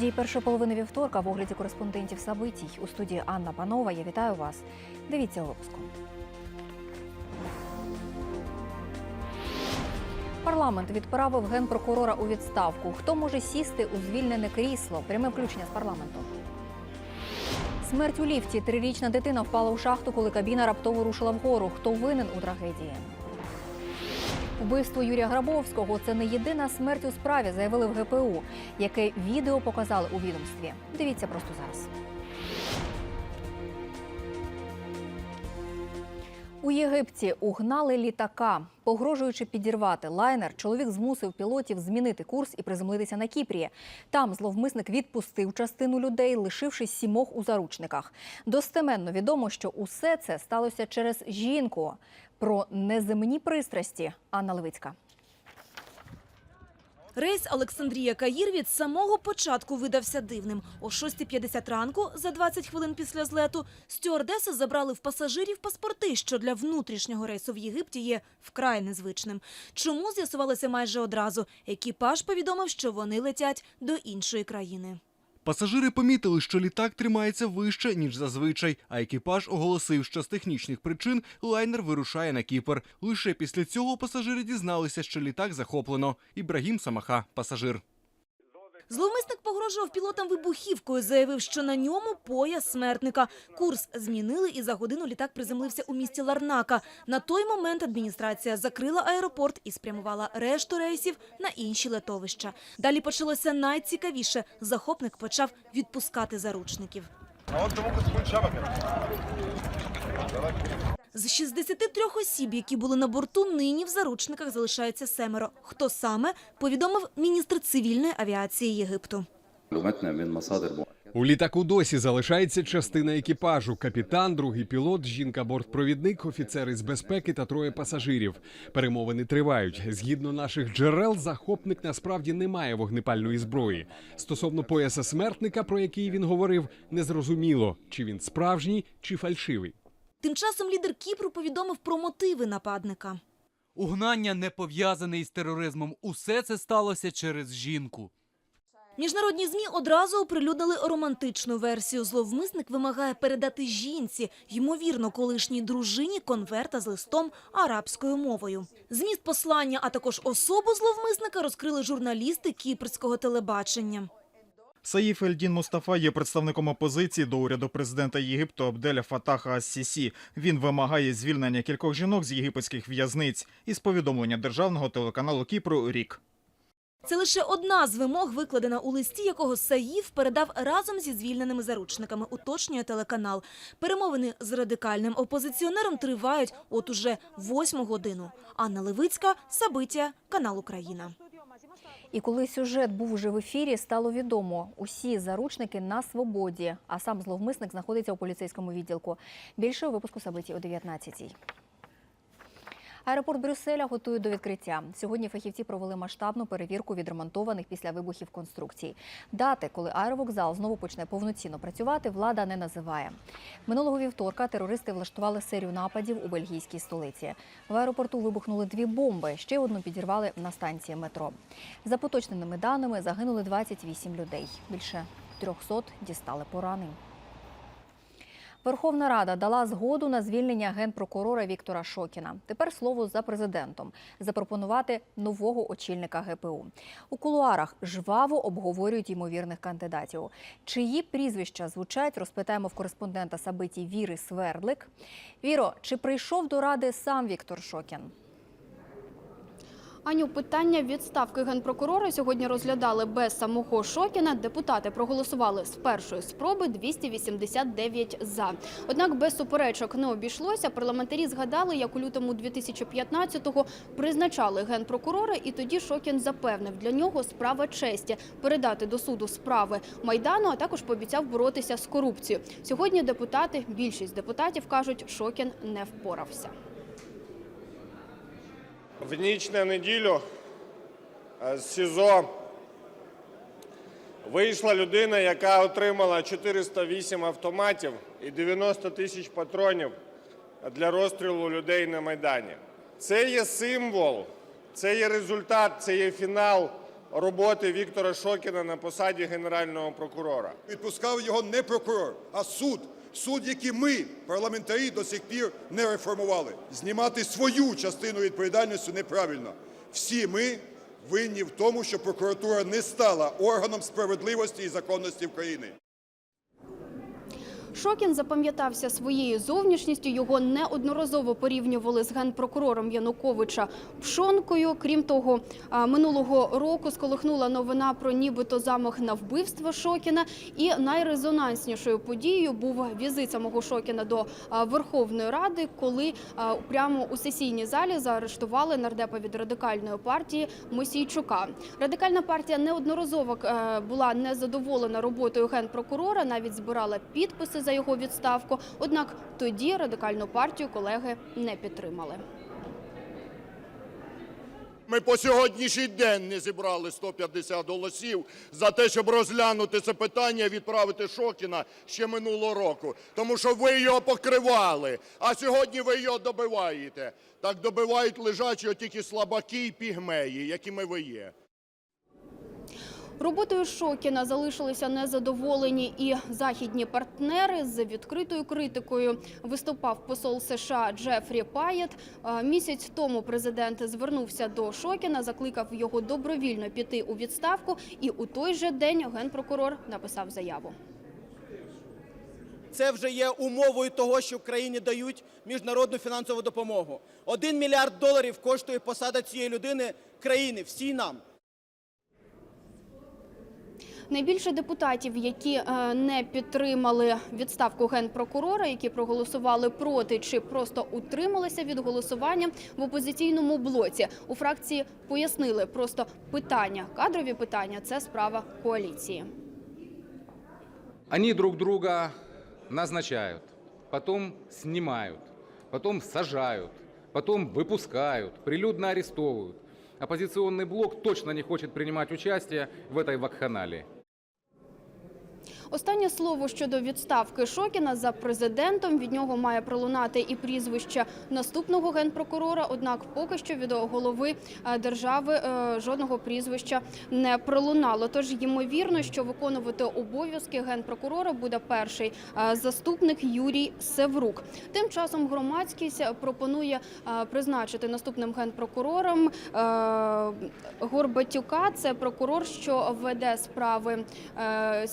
Події першої половини вівторка в огляді кореспондентів Сабитій у студії Анна Панова. Я вітаю вас. Дивіться випуском. Парламент відправив генпрокурора у відставку. Хто може сісти у звільнене крісло? Пряме включення з парламенту. Смерть у ліфті. Трирічна дитина впала у шахту, коли кабіна раптово рушила вгору. Хто винен у трагедії? Вбивство Юрія Грабовського це не єдина смерть у справі, заявили в ГПУ, яке відео показали у відомстві. Дивіться просто зараз. У Єгипті угнали літака. Погрожуючи підірвати лайнер, чоловік змусив пілотів змінити курс і приземлитися на Кіпрі. Там зловмисник відпустив частину людей, лишивши сімох у заручниках. Достеменно відомо, що усе це сталося через жінку. Про неземні пристрасті Анна Левицька. Рейс Олександрія Каїр від самого початку видався дивним. О 6.50 ранку, за 20 хвилин після злету, стюардеси забрали в пасажирів паспорти, що для внутрішнього рейсу в Єгипті є вкрай незвичним. Чому з'ясувалося майже одразу? Екіпаж повідомив, що вони летять до іншої країни. Пасажири помітили, що літак тримається вище, ніж зазвичай, а екіпаж оголосив, що з технічних причин лайнер вирушає на Кіпр. Лише після цього пасажири дізналися, що літак захоплено. Ібрагім Самаха, пасажир. Зловмисник погрожував пілотам вибухівкою, заявив, що на ньому пояс смертника. Курс змінили, і за годину літак приземлився у місті Ларнака. На той момент адміністрація закрила аеропорт і спрямувала решту рейсів на інші летовища. Далі почалося найцікавіше. Захопник почав відпускати заручників. Быть шабака. З 63 осіб, які були на борту, нині в заручниках залишається семеро. Хто саме повідомив міністр цивільної авіації Єгипту? У літаку досі залишається частина екіпажу: капітан, другий пілот, жінка-бортпровідник, офіцер з безпеки та троє пасажирів. Перемовини тривають. Згідно наших джерел, захопник насправді не має вогнепальної зброї. Стосовно пояса смертника, про який він говорив, незрозуміло, чи він справжній, чи фальшивий. Тим часом лідер Кіпру повідомив про мотиви нападника. Угнання не пов'язане із тероризмом. Усе це сталося через жінку. Міжнародні змі одразу оприлюднили романтичну версію. Зловмисник вимагає передати жінці, ймовірно, колишній дружині конверта з листом арабською мовою. Зміст послання, а також особу зловмисника розкрили журналісти кіпрського телебачення. Саїф Ельдін Мустафа є представником опозиції до уряду президента Єгипту Абделя Фатаха Ас-Сісі. Він вимагає звільнення кількох жінок з єгипетських в'язниць із повідомлення державного телеканалу Кіпру Рік. Це лише одна з вимог, викладена у листі, якого Саїв передав разом зі звільненими заручниками, уточнює телеканал. Перемовини з радикальним опозиціонером тривають от уже восьму годину. Анна Левицька, Сабиття, канал Україна. І коли сюжет був вже в ефірі, стало відомо, усі заручники на свободі, а сам зловмисник знаходиться у поліцейському відділку. Більше у випуску Сабиті о 19-й. Аеропорт Брюсселя готують до відкриття. Сьогодні фахівці провели масштабну перевірку відремонтованих після вибухів конструкцій. Дати, коли аеровокзал знову почне повноцінно працювати, влада не називає. Минулого вівторка терористи влаштували серію нападів у бельгійській столиці. В аеропорту вибухнули дві бомби. Ще одну підірвали на станції метро. За поточними даними загинули 28 людей. Більше 300 дістали поранень. Верховна Рада дала згоду на звільнення генпрокурора Віктора Шокіна. Тепер слово за президентом запропонувати нового очільника ГПУ. У кулуарах жваво обговорюють ймовірних кандидатів. Чиї прізвища звучать, розпитаємо в кореспондента Сабиті Віри Свердлик. Віро, чи прийшов до ради сам Віктор Шокін? Аню, питання відставки генпрокурора сьогодні розглядали без самого Шокіна. Депутати проголосували з першої спроби 289 за. Однак без суперечок не обійшлося. Парламентарі згадали, як у лютому 2015-го призначали генпрокурора, і тоді Шокін запевнив для нього справа честі передати до суду справи майдану, а також пообіцяв боротися з корупцією. Сьогодні депутати, більшість депутатів кажуть, Шокін не впорався. В ніч на неділю е, з СІЗО вийшла людина, яка отримала 408 автоматів і 90 тисяч патронів для розстрілу людей на Майдані. Це є символ, це є результат, це є фінал роботи Віктора Шокіна на посаді Генерального прокурора. Відпускав його не прокурор, а суд. Суд, який ми, парламентарі, до сих пір не реформували. Знімати свою частину відповідальності неправильно. Всі ми винні в тому, що прокуратура не стала органом справедливості і законності України. Шокін запам'ятався своєю зовнішністю. Його неодноразово порівнювали з генпрокурором Януковича Пшонкою. Крім того, минулого року сколихнула новина про нібито замах на вбивство Шокіна. І найрезонанснішою подією був візит самого Шокіна до Верховної Ради, коли прямо у сесійній залі заарештували нардепа від радикальної партії Мосійчука. Радикальна партія неодноразово е, була незадоволена роботою генпрокурора, навіть збирала підписи за його відставку. Однак тоді радикальну партію колеги не підтримали. Ми по сьогоднішній день не зібрали 150 голосів за те, щоб розглянути це питання і відправити Шокіна ще минулого року. Тому що ви його покривали, а сьогодні ви його добиваєте. Так добивають лежачі тільки слабаки і пігмеї, якими ви є. Роботою Шокіна залишилися незадоволені і західні партнери. З відкритою критикою виступав посол США Джефрі Паєт. Е, Місяць тому президент звернувся до Шокіна, закликав його добровільно піти у відставку. І у той же день генпрокурор написав заяву. Це вже є умовою того, що Україні дають міжнародну фінансову допомогу. Один мільярд доларів коштує посада цієї людини країни, всій нам. Найбільше депутатів, які е, не підтримали відставку генпрокурора, які проголосували проти чи просто утрималися від голосування в опозиційному блоці. У фракції пояснили, просто питання, кадрові питання це справа коаліції. Они друг друга назначают, потом снимают, потом сажают, потом выпускают, прилюдно арестовывают. Оппозиционный блок точно не хочет принимать участие в этой вакханалии. Останнє слово щодо відставки Шокіна за президентом. Від нього має пролунати і прізвище наступного генпрокурора. Однак, поки що від голови е, держави е, жодного прізвища не пролунало. Тож ймовірно, що виконувати обов'язки генпрокурора буде перший е, заступник Юрій Севрук. Тим часом громадськість пропонує призначити наступним генпрокурором Горбатюка. Це прокурор, що веде справи е,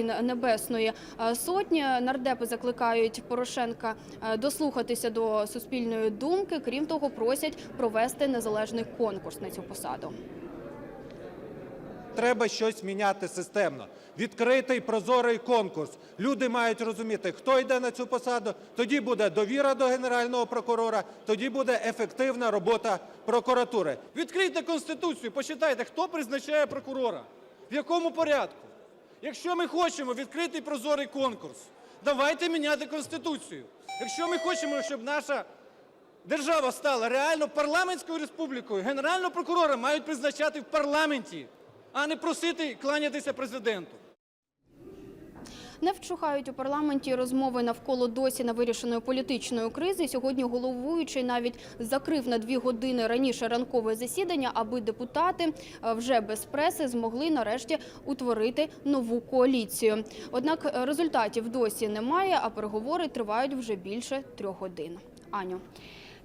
родин Небесної е, Сотні. Нардепи закликають Порошенка е, дослухатися до суспільної думки. Крім того, просять провести незалежний конкурс на цю посаду. Треба щось міняти системно. Відкритий прозорий конкурс. Люди мають розуміти, хто йде на цю посаду. Тоді буде довіра до генерального прокурора, тоді буде ефективна робота прокуратури. Відкрийте конституцію, почитайте, хто призначає прокурора, в якому порядку. Якщо ми хочемо відкритий прозорий конкурс, давайте міняти конституцію. Якщо ми хочемо, щоб наша держава стала реально парламентською республікою, генерального прокурора мають призначати в парламенті, а не просити кланятися президенту. Не вчухають у парламенті розмови навколо досі невирішеної політичної кризи. Сьогодні головуючий навіть закрив на дві години раніше ранкове засідання, аби депутати е, вже без преси змогли нарешті утворити нову коаліцію. Однак е, результатів досі немає, а переговори тривають вже більше трьох годин. Аню.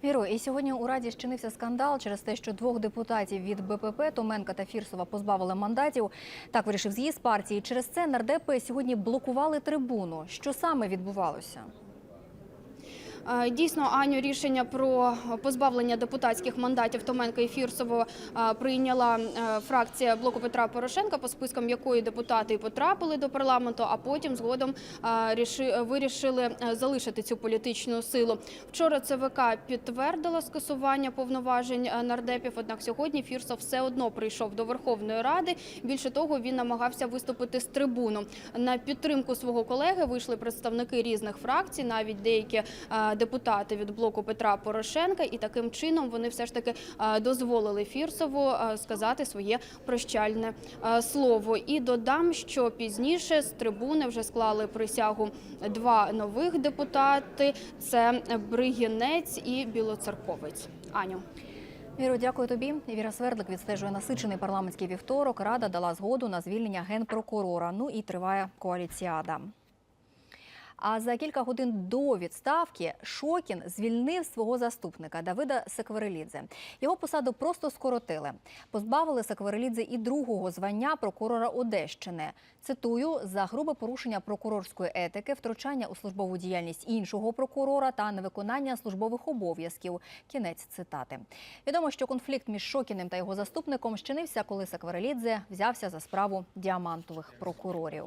Віро, і сьогодні у Раді щинився скандал через те, що двох депутатів від БПП Томенка та Фірсова позбавили мандатів. Так вирішив з'їзд партії. Через це нардепи сьогодні блокували трибуну. Що саме відбувалося? Е, Дійсно, Аню, рішення про позбавлення депутатських мандатів Томенка і Фірсово е, прийняла е, фракція блоку Петра Порошенка, по спискам якої депутати і потрапили до парламенту, а потім згодом ріши- вирішили залишити цю політичну силу. Вчора ЦВК підтвердила скасування повноважень нардепів. Однак сьогодні Фірсов все одно прийшов до Верховної Ради. Більше того, він намагався виступити з трибуну. На підтримку свого колеги вийшли представники різних фракцій, навіть деякі депутати від блоку Петра Порошенка, і таким чином вони все ж таки е, дозволили Фірсову е, сказати своє прощальне е, слово. І додам, що пізніше з трибуни вже склали присягу два нових депутати: це Бригінець і Білоцерковець. Аню. Віро, дякую тобі. Віра Свердлик відстежує насичений парламентський вівторок. Рада дала згоду на звільнення генпрокурора. Ну і триває коаліціада. А за кілька годин до відставки Шокін звільнив свого заступника Давида Секверелідзе. Його посаду просто скоротили. Позбавили Секверелідзе і другого звання прокурора Одещини. Цитую за грубе порушення прокурорської етики, втручання у службову діяльність іншого прокурора та невиконання службових обов'язків. Кінець цитати. Відомо, що конфлікт між Шокіним та його заступником щинився, коли Секверелідзе взявся за справу діамантових прокурорів.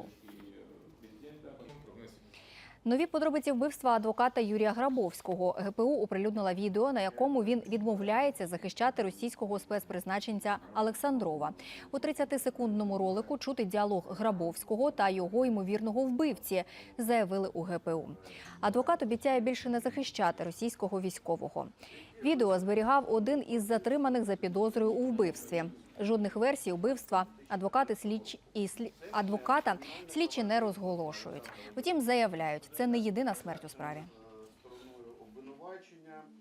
Нові подробиці вбивства адвоката Юрія Грабовського. ГПУ оприлюднила відео, на якому він відмовляється захищати російського спецпризначенця Олександрова. У 30-секундному ролику чути діалог Грабовського та його ймовірного вбивці, заявили у ГПУ. Адвокат обіцяє більше не захищати російського військового. Відео зберігав один із затриманих за підозрою у вбивстві. Жодних версій вбивства адвокати слідчі і слі... адвоката слідчі не розголошують. Втім, заявляють, це не єдина смерть у справі.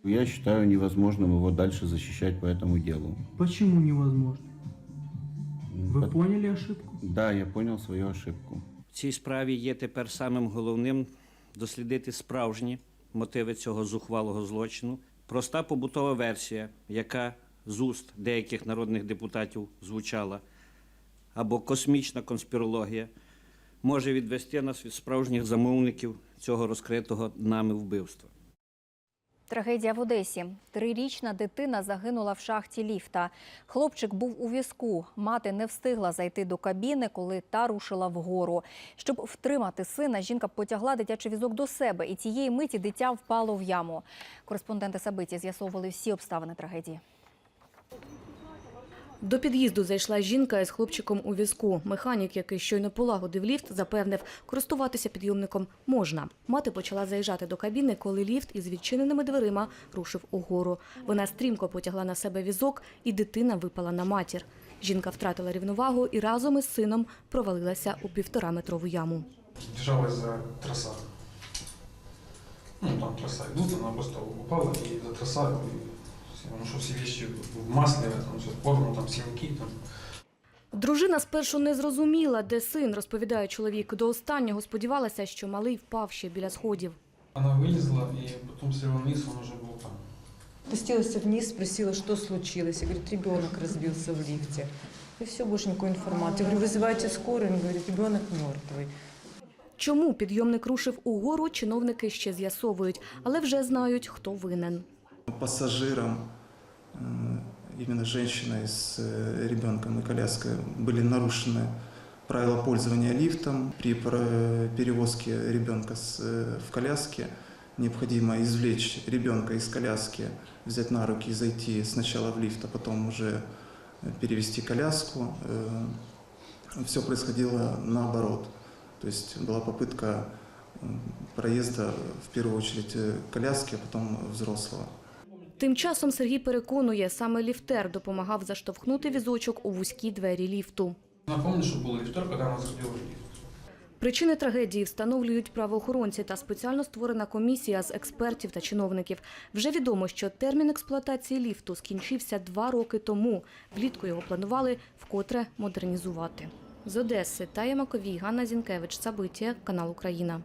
Я считаю невозможным его дальше защищать по этому делу. Почему невозможно? Вы Пот- поняли ошибку? Да, я понял свою ошибку. В цій справі є тепер самим головним дослідити справжні мотиви цього зухвалого злочину. Проста побутова версія, яка з уст деяких народних депутатів звучала, або космічна конспірологія, може відвести нас від справжніх замовників цього розкритого нами вбивства. Трагедія в Одесі. Трирічна дитина загинула в шахті ліфта. Хлопчик був у візку. Мати не встигла зайти до кабіни, коли та рушила вгору. Щоб втримати сина, жінка потягла дитячий візок до себе, і цієї миті дитя впало в яму. Кореспонденти Сабиті з'ясовували всі обставини трагедії. До під'їзду зайшла жінка із хлопчиком у візку. Механік, який щойно полагодив ліфт, запевнив, користуватися підйомником можна. Мати почала заїжджати до кабіни, коли ліфт із відчиненими дверима рушив угору. Вона стрімко потягла на себе візок, і дитина випала на матір. Жінка втратила рівновагу і разом із сином провалилася у півтораметрову яму. Держалась за троса. Ну, там троса идут, она просто упала и за троса, потому что все вещи в масле, там все порвано, там синяки, там Дружина спершу не зрозуміла, де син, розповідає чоловік. До останнього сподівалася, що малий впав ще біля сходів. Она вылезла, и потом села вниз, он уже был там. Спустилась вниз, спросила, что случилось. И говорит, ребенок разбился в лифте. И все, больше никакой информации. Я говорю, вызывайте скорую. Он говорит, ребенок мертвый. Чому підйомник рушив угору, чиновники ще з'ясовують, але вже знають, хто винен. Пассажирам, э, именно женщина с э, ребенком и коляской, были нарушены правила пользования лифтом. При пр- перевозке ребенка э, в коляске необходимо извлечь ребенка из коляски, взять на руки и зайти сначала в лифт, а потом уже э, перевести коляску. Все происходило наоборот. То есть была попытка проезда в первую очередь э, коляски, а потом взрослого. Тим часом Сергій переконує, саме ліфтер допомагав заштовхнути візочок у вузькі двері ліфту. Напомню, что был лифтер, когда мы заходили в лифт. Причини трагедії встановлюють правоохоронці та спеціально створена комісія з експертів та чиновників. Вже відомо, що термін експлуатації ліфту скінчився два роки тому. Влітку його планували вкотре модернізувати. З Одеси Тая Маковій, Ганна Зінкевич, Сабиття, канал Україна.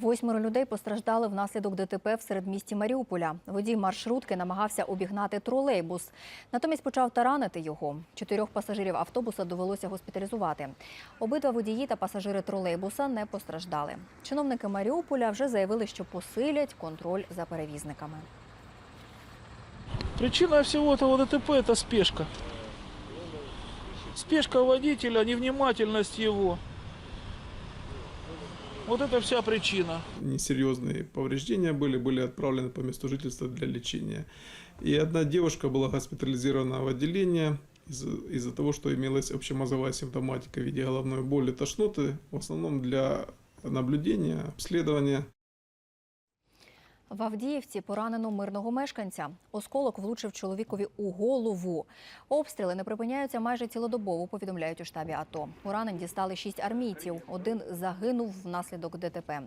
Восьмеро людей постраждали внаслідок ДТП в середмісті Маріуполя. Водій маршрутки намагався обігнати тролейбус. Натомість почав таранити його. Чотирьох пасажирів автобуса довелося госпіталізувати. Обидва водії та пасажири тролейбуса не постраждали. Чиновники Маріуполя вже заявили, що посилять контроль за перевізниками. Причина всего этого ДТП – это спешка. Спешка водителя, невнимательность его. Вот это вся причина. Несерьезные повреждения были, были отправлены по месту жительства для лечения. И одна девушка была госпитализирована в отделение из- из-за того, что имелась общемозговая симптоматика в виде головной боли, тошноты, в основном для наблюдения, обследования. В Авдіївці поранено мирного мешканця. Осколок влучив чоловікові у голову. Обстріли не припиняються майже цілодобово, повідомляють у штабі АТО. Поранень дістали шість армійців. Один загинув внаслідок ДТП.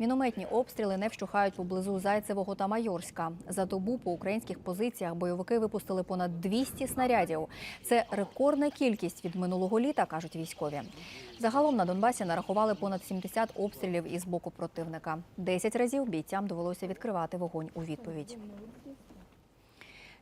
Мінометні обстріли не вщухають поблизу Зайцевого та Майорська. За добу по українських позиціях бойовики випустили понад 200 снарядів. Це рекордна кількість від минулого літа, кажуть військові. Загалом на Донбасі нарахували понад 70 обстрілів із боку противника. Десять разів бійцям довелося відкривати вогонь у відповідь.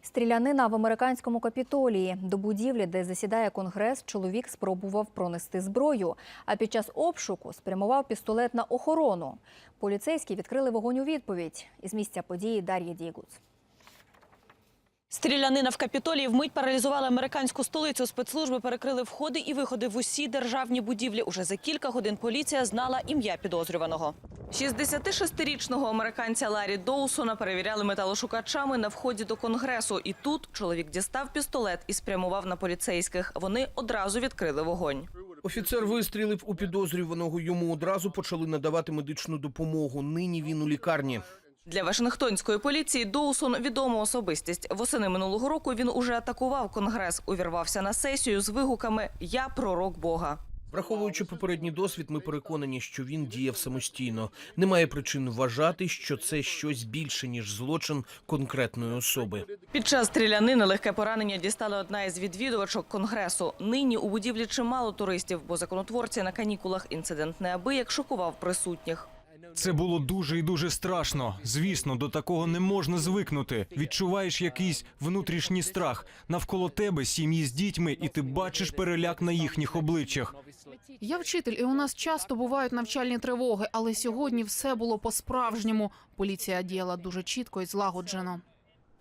Стрілянина в американському капітолії. До будівлі, де засідає конгрес, чоловік спробував пронести зброю. А під час обшуку спрямував пістолет на охорону. Поліцейські відкрили вогонь у відповідь. Із місця події Дар'я Дігуц. Стрілянина в Капітолії вмить паралізувала американську столицю. Спецслужби перекрили входи і виходи в усі державні будівлі. Уже за кілька годин поліція знала ім'я підозрюваного. 66-річного американця Ларі Доусона перевіряли металошукачами на вході до конгресу. І тут чоловік дістав пістолет і спрямував на поліцейських. Вони одразу відкрили вогонь. Офіцер вистрілив у підозрюваного. Йому одразу почали надавати медичну допомогу. Нині він у лікарні. Для Вашингтонської поліції Доусон відома особистість. Восени минулого року він уже атакував конгрес, увірвався на сесію з вигуками Я пророк Бога. Враховуючи попередній досвід, ми переконані, що він діяв самостійно. Немає причин вважати, що це щось більше ніж злочин конкретної особи. Під час стрілянини легке поранення дістала одна із відвідувачок конгресу. Нині у будівлі чимало туристів, бо законотворці на канікулах інцидент неабияк шокував присутніх. Це було дуже і дуже страшно. Звісно, до такого не можна звикнути. Відчуваєш якийсь внутрішній страх. Навколо тебе сім'ї з дітьми, і ти бачиш переляк на їхніх обличчях. Я вчитель, і у нас часто бувають навчальні тривоги, але сьогодні все було по-справжньому. Поліція діяла дуже чітко і злагоджено.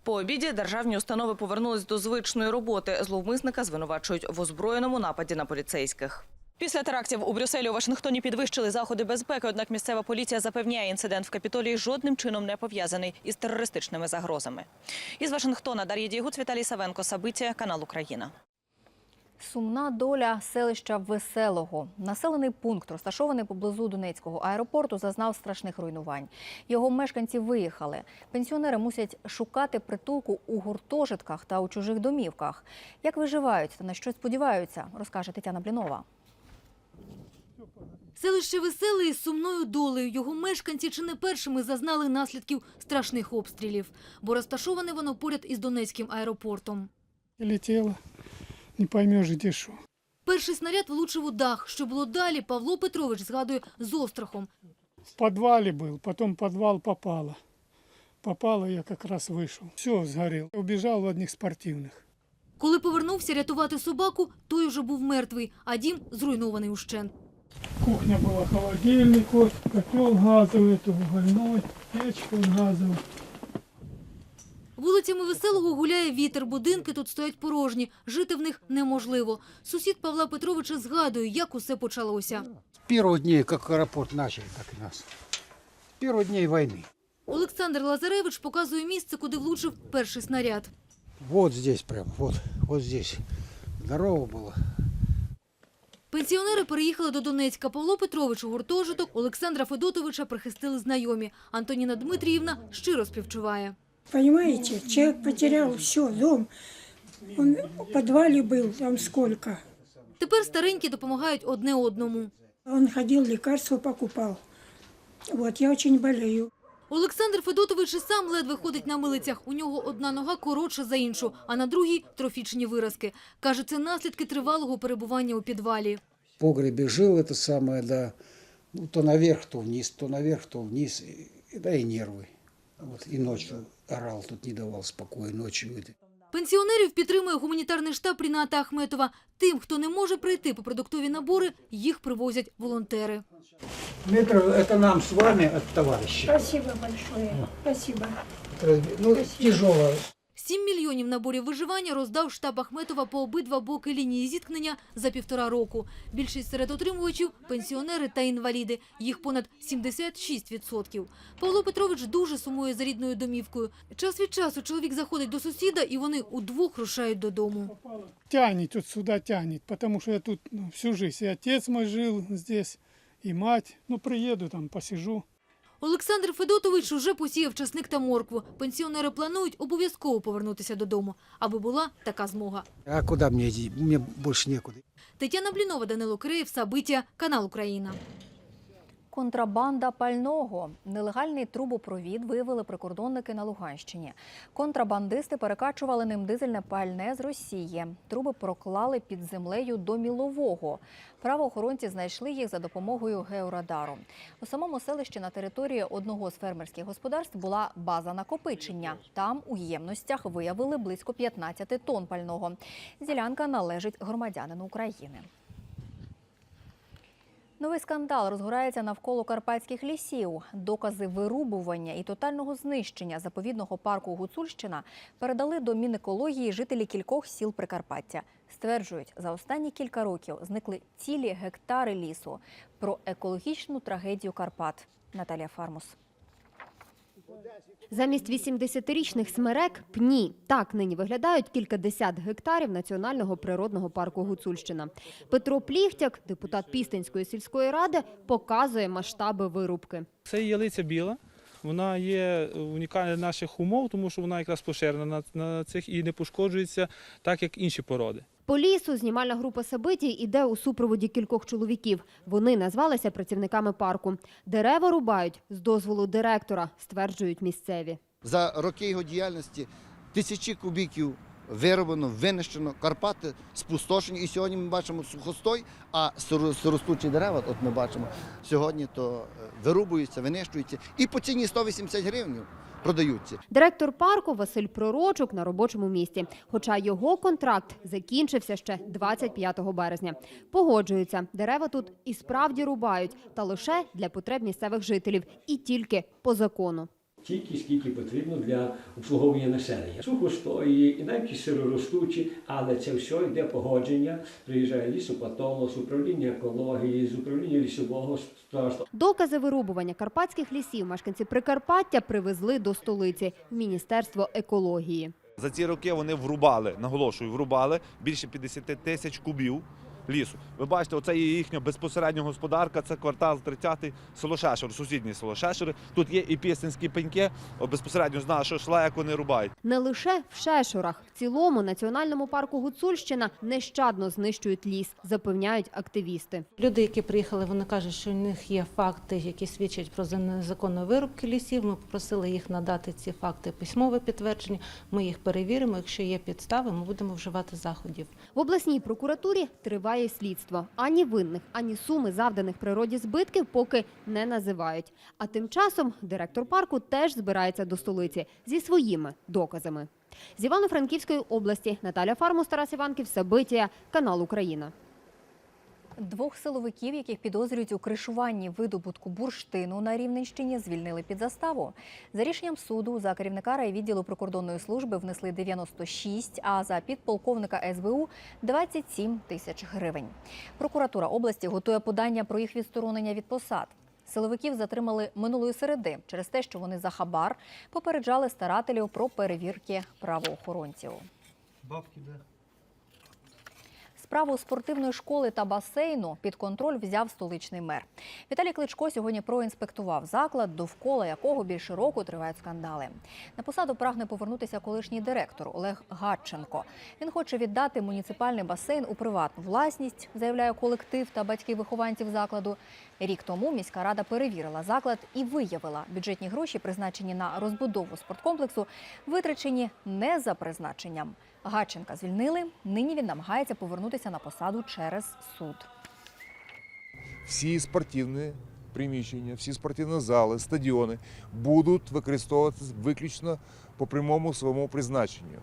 По обіді державні установи повернулись до звичної роботи. Зловмисника звинувачують в озброєному нападі на поліцейських. Після терактів у Брюсселі у Вашингтоні підвищили заходи безпеки. Однак місцева поліція запевняє, інцидент в Капітолії жодним чином не пов'язаний із терористичними загрозами. Із Вашингтона Дар'я Дігуц, Віталій Савенко, Сабиття, канал Україна. Сумна доля селища Веселого. Населений пункт, розташований поблизу Донецького аеропорту, зазнав страшних руйнувань. Його мешканці виїхали. Пенсіонери мусять шукати притулку у гуртожитках та у чужих домівках. Як виживають та на що сподіваються, розкаже Тетяна Блінова. Селище Веселе із сумною долею. Його мешканці чи не першими зазнали наслідків страшних обстрілів, бо розташоване воно поряд із Донецьким аеропортом. Летело, не поймешь, где что. Перший снаряд влучив у дах. Що було далі, Павло Петрович згадує з острахом. В подвале был, потом в подвал попало. Попало, я как раз вышел. Все, сгорел. Убежал в одних спортивных. Коли повернувся рятувати собаку, той уже був мертвий, а дім зруйнований ущент. Кухня была, холодильник, вот, котел газовый, это угольной, печка вот газовая. Вулицями Веселого гуляє вітер, будинки тут стоять порожні, жити в них неможливо. Сусід Павла Петровича згадує, як усе почалося. С первых дней, как аэропорт начали, так и нас. С первых дней войны. Олександр Лазаревич показує місце, куди влучив перший снаряд. Вот здесь прям, вот, вот здесь. Здорово было. Пенсіонери переїхали до Донецька. Павло Петрович у гуртожиток, Олександра Федотовича прихистили знайомі. Антоніна Дмитріївна щиро співчуває. Понимаете, человек потерял все, дом. Он в подвале был, там сколько. Тепер старенькі допомагають одне одному. Он ходил, лекарства покупал. Вот, я очень болею. Олександр Федотович і сам ледве ходить на милицях. У нього одна нога коротша за іншу, а на другій – трофічні виразки. Каже, це наслідки тривалого перебування у підвалі. В погребі жил это саме, да. Ну, то наверх, то вниз, то наверх, то вниз. Да і нерви. От, і ночі орал, тут не давав спокою, ночі ночью. Пенсіонерів підтримує гуманітарний штаб Ріната Ахметова. Тим, хто не може прийти по продуктові набори, їх привозять волонтери. Метр, це нам с вами від товарища. Дякую большое. Дякую. Ну, тяжело. Сім мільйонів наборів виживання роздав штаб Ахметова по обидва боки лінії зіткнення за півтора року. Більшість серед отримувачів – пенсіонери та інваліди. Їх понад 76%. Павло Петрович дуже сумує за рідною домівкою. Час від часу чоловік заходить до сусіда, і вони удвох рушають додому. Тянет вот сюда, тянет, потому что я тут ну, всю жизнь. И отец мой жил здесь, и мать. Ну, приеду там, посижу. Олександр Федотович уже посіяв часник та моркву. Пенсіонери планують обов'язково повернутися додому, аби була така змога. А куда мені идти? Мне больше некуда. Тетяна Блінова, Данило Киреєв, Сабиття, канал Україна. Контрабанда пального. Нелегальний трубопровід виявили прикордонники на Луганщині. Контрабандисти перекачували ним дизельне пальне з Росії. Труби проклали під землею до Мілового. Правоохоронці знайшли їх за допомогою георадару. У самому селищі на території одного з фермерських господарств була база накопичення. Там у ємностях виявили близько 15 тонн пального. Ділянка належить громадянину України. Новий скандал розгорається навколо карпатських лісів. Докази вирубування і тотального знищення заповідного парку Гуцульщина передали до Мінекології жителі кількох сіл Прикарпаття. Стверджують, за останні кілька років зникли цілі гектари лісу. Про екологічну трагедію Карпат. Наталія Фармус. Замість 80-річних смерек – пні. Так нині виглядають кількадесят гектарів Національного природного парку Гуцульщина. Петро Пліхтяк, депутат Пістинської сільської ради, показує масштаби вирубки. Це ялиця біла. Вона є унікальна наших умов, тому що вона якраз поширена на, цих і не пошкоджується так, як інші породи. По лісу знімальна група Сабиті йде у супроводі кількох чоловіків. Вони назвалися працівниками парку. Дерева рубають з дозволу директора, стверджують місцеві. За роки його діяльності тисячі кубіків вироблено, винищено, Карпати спустошені. І сьогодні ми бачимо сухостой, а сиро- сиростучі дерева, от ми бачимо, сьогодні то е, вирубуються, винищуються і по ціні 180 гривень продаються. Директор парку Василь Пророчук на робочому місці. Хоча його контракт закінчився ще 25 березня. Погоджується, дерева тут і справді рубають, та лише для потреб місцевих жителів і тільки по закону. Тільки скільки потрібно для обслуговування населення. Сухостої і навіть сироростучі, але це все йде погодження. Приїжджає лісопатолог з управління екології, з управління лісового господарства. Докази вирубування карпатських лісів мешканці Прикарпаття привезли до столиці в Міністерство екології. За ці роки вони врубали, наголошую, врубали більше 50 тисяч кубів лісу. Ви бачите, оце є їхня безпосередня господарка, це квартал 30 село Шешер, сусіднє село Шешери. Тут є і пісенські пеньки, безпосередньо з нашого шла, як вони рубають. Не лише в Шешурах, в цілому національному парку Гуцульщина нещадно знищують ліс, запевняють активісти. Люди, які приїхали, вони кажуть, що у них є факти, які свідчать про незаконну вирубки лісів. Ми попросили їх надати ці факти письмове підтвердження. Ми їх перевіримо. Якщо є підстави, ми будемо вживати заходів. В обласній прокуратурі триває слідство. Ані винних, ані суми завданих природі збитків поки не називають. А тим часом директор парку теж збирається до столиці зі своїми доказами. З Івано-Франківської області Наталя Фармус, Тарас Іванків, Сабитія, канал Україна. Двох силовиків, яких підозрюють у кришуванні видобутку бурштину на Рівненщині, звільнили під заставу. За рішенням суду за керівника райвідділу прикордонної служби внесли 96, а за підполковника СБУ 27 тисяч гривень. Прокуратура області готує подання про їх відсторонення від посад. Силовиків затримали минулої середи через те, що вони за хабар попереджали старателів про перевірки правоохоронців. Бабки де? Справу спортивної школи та басейну під контроль взяв столичний мер. Віталій Кличко сьогодні проінспектував заклад, довкола якого більше року тривають скандали. На посаду прагне повернутися колишній директор Олег Гатченко. Він хоче віддати муніципальний басейн у приватну власність, заявляє колектив та батьки вихованців закладу. Рік тому міська рада перевірила заклад і виявила бюджетні гроші, призначені на розбудову спорткомплексу, витрачені не за призначенням. Гатченка звільнили. Нині він намагається повернутися на посаду через суд. всі спортивні приміщення, всі спортивні зали, стадіони будуть використовуватися виключно по прямому своєму призначенню.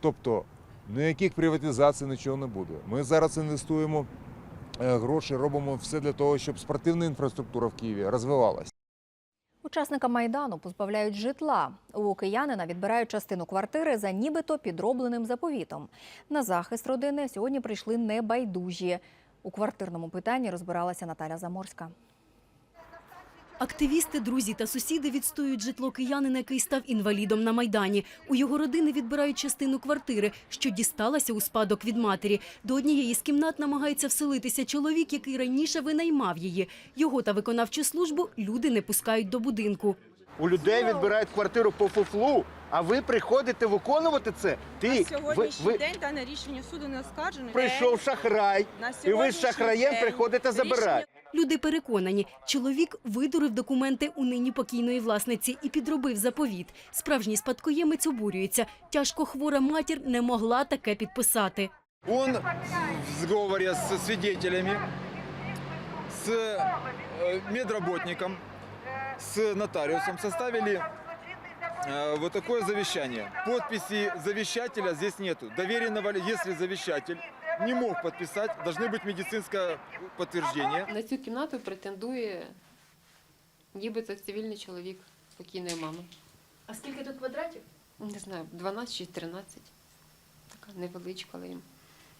Тобто ніяких приватизацій нічого не буде. Ми зараз інвестуємо е, гроші, робимо все для того, щоб спортивна інфраструктура в Києві розвивалася. Учасника майдану позбавляють житла. У киянина відбирають частину квартири за нібито підробленим заповітом. На захист родини сьогодні прийшли небайдужі. У квартирному питанні розбиралася Наталя Заморська. Активісти, друзі та сусіди відстоюють житло киянина, який став інвалідом на Майдані. У його родини відбирають частину квартири, що дісталася у спадок від матері. До однієї з кімнат намагається вселитися чоловік, який раніше винаймав її. Його та виконавчу службу люди не пускають до будинку. У людей відбирають квартиру по фуфлу, а ви приходите виконувати це. Ти На сьогоднішній ви, ви день дане рішення суду не оскаржено. прийшов шахрай, На і ви з сьогоднішній шахраєм день приходите забирати. Люди переконані, чоловік видурив документи у нині покійної власниці і підробив заповіт. Справжній спадкоємець обурюється. Тяжко хвора матір не могла таке підписати. Он в сговоре с свидетелями, с э, медработником, с нотариусом составили э, вот такое завещание. Подписи завещателя здесь нету. Доверенного, ли- если завещатель не мог подписать, должны быть медицинское подтверждение. На цю кімнату претендує нібито цивільний чоловік покійної мами. А скільки тут квадратів? Не знаю, 12 чи 13. Така невеличка, але їм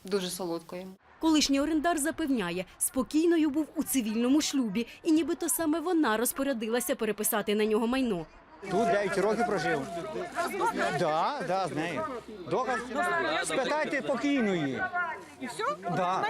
дуже солодка йому. Колишній орендар запевняє, спокійною був у цивільному шлюбі, і нібито саме вона розпорядилася переписати на нього майно. Тут 9 років прожив. Да, да, з нею. Доказ. Спитайте покійної. І все? Да.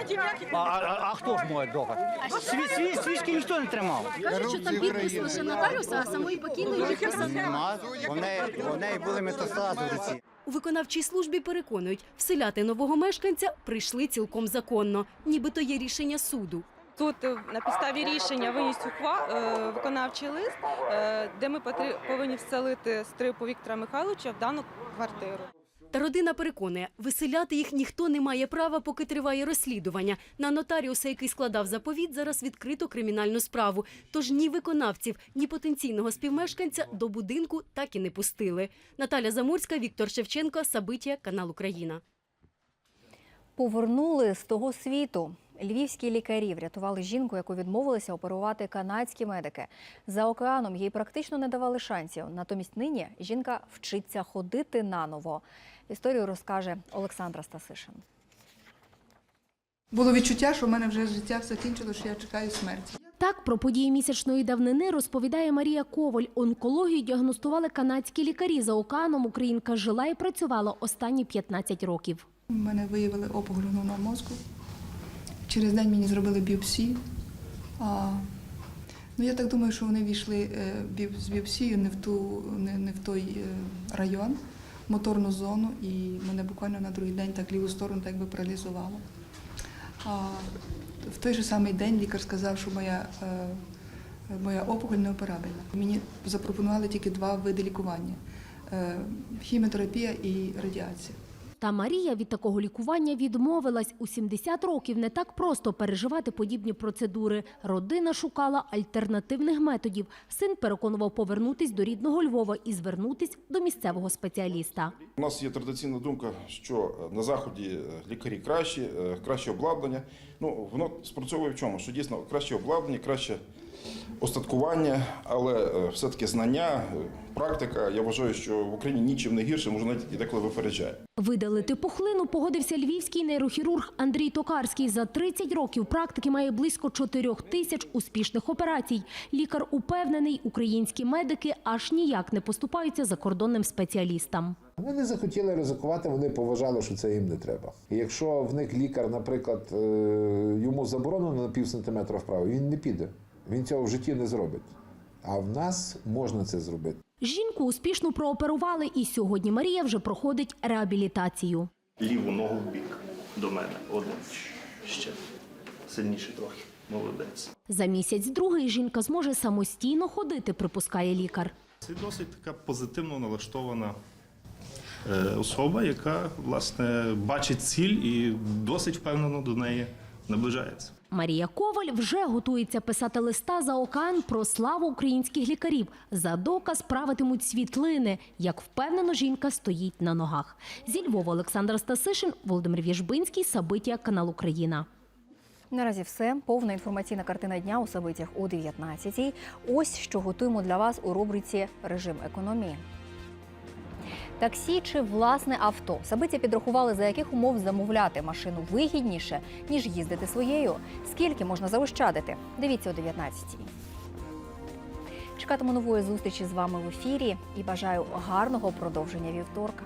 А, а, а хто ж може доказ? Сві, сві, свічки ніхто не тримав. Кажуть, що там підпис лише нотаріуса, а самої покійної підписати. Нема. У неї, у неї були метастази в руці. У виконавчій службі переконують, вселяти нового мешканця прийшли цілком законно, нібито є рішення суду. Тут е, на підставі рішення виніс ухва, е, виконавчий лист, е, де ми повинні вселити стрипу Віктора Михайловича в дану квартиру. Та родина переконує, виселяти їх ніхто не має права, поки триває розслідування. На нотаріуса, який складав заповіт, зараз відкрито кримінальну справу. Тож ні виконавців, ні потенційного співмешканця до будинку так і не пустили. Наталя Замурська, Віктор Шевченко, Сабиття, канал Україна. Повернули з того світу. Львівські лікарі врятували жінку, яку відмовилися оперувати канадські медики. За океаном їй практично не давали шансів. Натомість нині жінка вчиться ходити наново. Історію розкаже Олександра Стасишин. Було відчуття, що в мене вже життя закінчило, що я чекаю смерті. Так про події місячної давнини розповідає Марія Коваль. Онкологію діагностували канадські лікарі. За океаном українка жила і працювала останні 15 років. У мене виявили опух головного мозку. Через день мені зробили біопсію. А, ну, я так думаю, що вони війшли е, з біопсією не в, ту, не, не в той е, район, моторну зону, і мене буквально на другий день так ліву сторону так би паралізувало. В той же самий день лікар сказав, що моя, е, моя опухоль неоперабельна. Мені запропонували тільки два види лікування: е, хіміотерапія і радіація. Та Марія від такого лікування відмовилась. У 70 років не так просто переживати подібні процедури. Родина шукала альтернативних методів. Син переконував повернутись до рідного Львова і звернутись до місцевого спеціаліста. У нас є традиційна думка, що е, на заході е, лікарі кращі, е, краще обладнання. Ну воно спрацьовує в чому? Що дійсно краще обладнання, краще остаткування, але е, все-таки знання, е, практика. Я вважаю, що в Україні нічим не гірше, може навіть і деколи випереджає. Видалити пухлину погодився львівський нейрохірург Андрій Токарський. За 30 років практики має близько 4 тисяч успішних операцій. Лікар упевнений, українські медики аж ніяк не поступаються закордонним спеціалістам. Вони не захотіли ризикувати, вони поважали, що це їм не треба. І якщо в них лікар, наприклад, е, йому заборонено на пів сантиметра вправо, він не піде. Він цього в житті не зробить. А в нас можна це зробити. Жінку успішно прооперували, і сьогодні Марія вже проходить реабілітацію. ліву ногу в бік до мене. Один ще сильніше трохи. Молодець. За місяць-другий жінка зможе самостійно ходити, припускає лікар. Це досить така позитивно налаштована е, особа, яка власне бачить ціль і досить впевнено до неї наближається. Марія Коваль вже готується писати листа за океан про славу українських лікарів. За доказ правитимуть світлини, як впевнено жінка стоїть на ногах. Зі Львова Олександр Стасишин, Володимир Вєжбинський, Сабиття, канал Україна. Наразі все. Повна інформаційна картина дня у собитях о 19-й. Ось що готуємо для вас у рубриці Режим економії. Таксі чи власне авто. Сабиці підрахували, за яких умов замовляти машину вигідніше, ніж їздити своєю. Скільки можна заощадити? Дивіться о 19-й. Чекатиму нової зустрічі з вами в ефірі і бажаю гарного продовження вівторка.